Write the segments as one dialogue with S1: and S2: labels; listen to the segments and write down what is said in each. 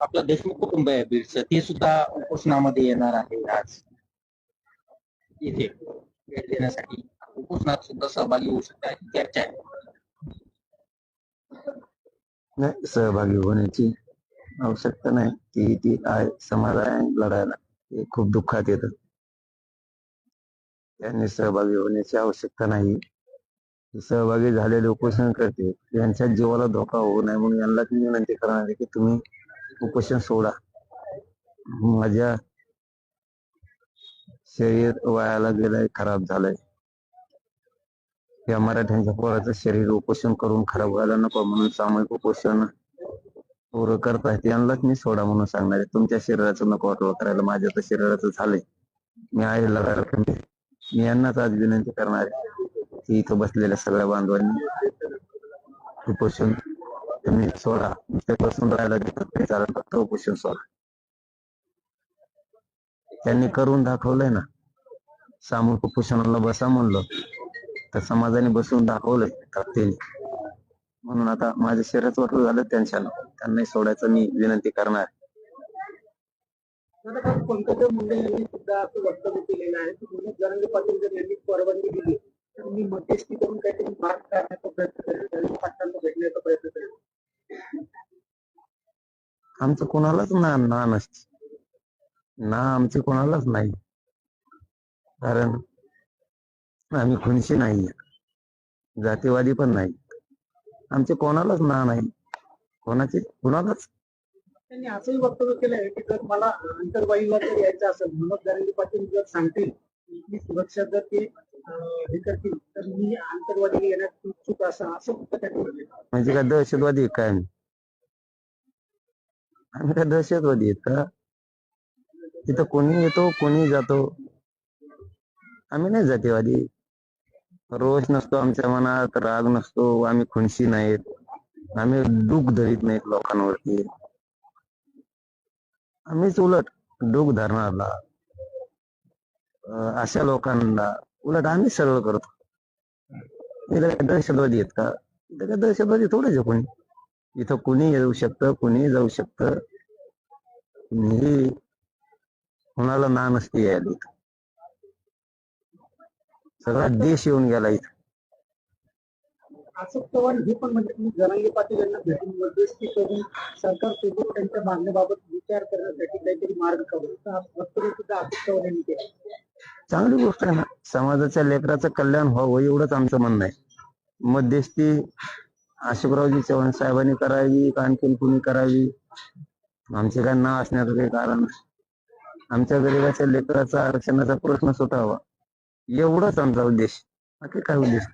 S1: आपलं देशमुख कुटुंब आहे बीडचं. ते सुद्धा उपोषणामध्ये येणार आहे आज. इथे भेट देण्यासाठी. उपोषणात सुद्धा सहभागी होऊ शकता. चर्चा आहे.
S2: नाही सहभागी होण्याची आवश्यकता नाही. ती ती आहे. समाधान लढायला. ते खूप दुःखात येतं त्यांनी सहभागी होण्याची आवश्यकता नाही. सहभागी झालेले उपोषण करते यांच्या जीवाला धोका होऊ नये म्हणून यांना मी विनंती करणार आहे की तुम्ही उपोषण सोडा. माझ्या शरीर वायाला गेलंय खराब झालंय. या मराठ्यांच्या पोराचं शरीर उपोषण करून खराब व्हायला नको म्हणून सामूहिक उपोषण पोरं करतायत. यांनाच मी सोडा म्हणून सांगणार आहे. तुमच्या शरीराचं नको वाटलं करायला. माझ्या तर शरीराचं झालंय. मी आईला मी यांनाच आज विनंती करणार आहे की इथं बसलेल्या सगळ्या बांधवांनी उपोषण तुम्ही सोडा. ते बसून राहायला देतात नाही कारण फक्त उपोषण सोडा. त्यांनी करून दाखवलंय ना. सामूहिक उपोषणाला बसा म्हणलं. तर समाजाने बसून दाखवलंय ताकदीने. म्हणून आता माझ्या शरीरात वाटलं झालं त्यांच्यानं. त्यांनाही सोडायचं मी विनंती करणार.
S3: पंकजा मुंडे यांनी सुद्धा असं वक्तव्य केलेलं आहे. की पाटील जर यांनी परवानगी दिली तर मी मध्यस्थी करून काहीतरी मार्ग काढण्याचा प्रयत्न करेल पाटलांना भेटण्याचा प्रयत्न करेल
S2: आमचं कोणालाच ना ना नसते ना आमची कोणालाच नाही. कारण आम्ही खुनशी नाही. जातीवादी पण नाही. आमचे कोणालाच ना नाही. कोणाचे कोणालाच.
S3: त्यांनी असंही वक्तव्य केलं आहे की जर मला अंतरवाईला जर यायचं असेल मनोज जरांगे पाटील जर सांगतील इथली सुरक्षा जर ते हे करतील तर मी आंतरवादीला येण्यास इच्छुक असं असं त्यांनी
S2: म्हणजे काय दहशतवादी काय? आम्ही काय दहशतवादी आहेत का? तिथं कोणी येतो कोणी जातो? आम्ही नाही जातीवादी. रोष नसतो आमच्या मनात राग नसतो आम्ही खुनशी नाहीत. आम्ही दुःख धरीत नाहीत लोकांवरती. आम्हीच उलट दुःख धरणारला अशा लोकांना उलट आम्ही सरळ करतो. दहशतवादी आहेत का? इथं काय दहशतवादी थोडेच आहे कोणी? इथं कुणी येऊ शकतं कुणी जाऊ शकतं कुणीही कोणाला ना नसते यायला इथं सगळा देश येऊन गेला इथं.
S3: अशोक चव्हाण हे पण म्हणजे तुम्ही जरांगे पाटील यांना भेटून मध्यस्थी करून सरकारसोबत त्यांच्या मागण्याबाबत विचार करण्यासाठी काहीतरी मार्ग काढू असं वक्तव्य सुद्धा अशोक चव्हाण यांनी केलं.
S2: चांगली गोष्ट आहे ना समाजाच्या लेकराचं कल्याण व्हावं एवढंच आमचं म्हणणं आहे. मध्यस्थी अशोकरावजी चव्हाण साहेबांनी करावी का आणखीन कुणी करावी? आमचे काय नाव असण्याचं काही कारण? आमच्या गरीबाच्या लेकराचा आरक्षणाचा प्रश्न सुटावा. एवढाच आमचा उद्देश. बाकी काय उद्देश?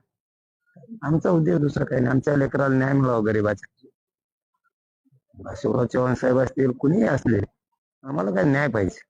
S2: आमचा उद्देश दुसरा काही नाही. आमच्या लेकराला न्याय मिळावा गरीबाच्या. अशोकराव चव्हाण साहेब असतील कुणीही असले आम्हाला काय न्याय पाहिजे?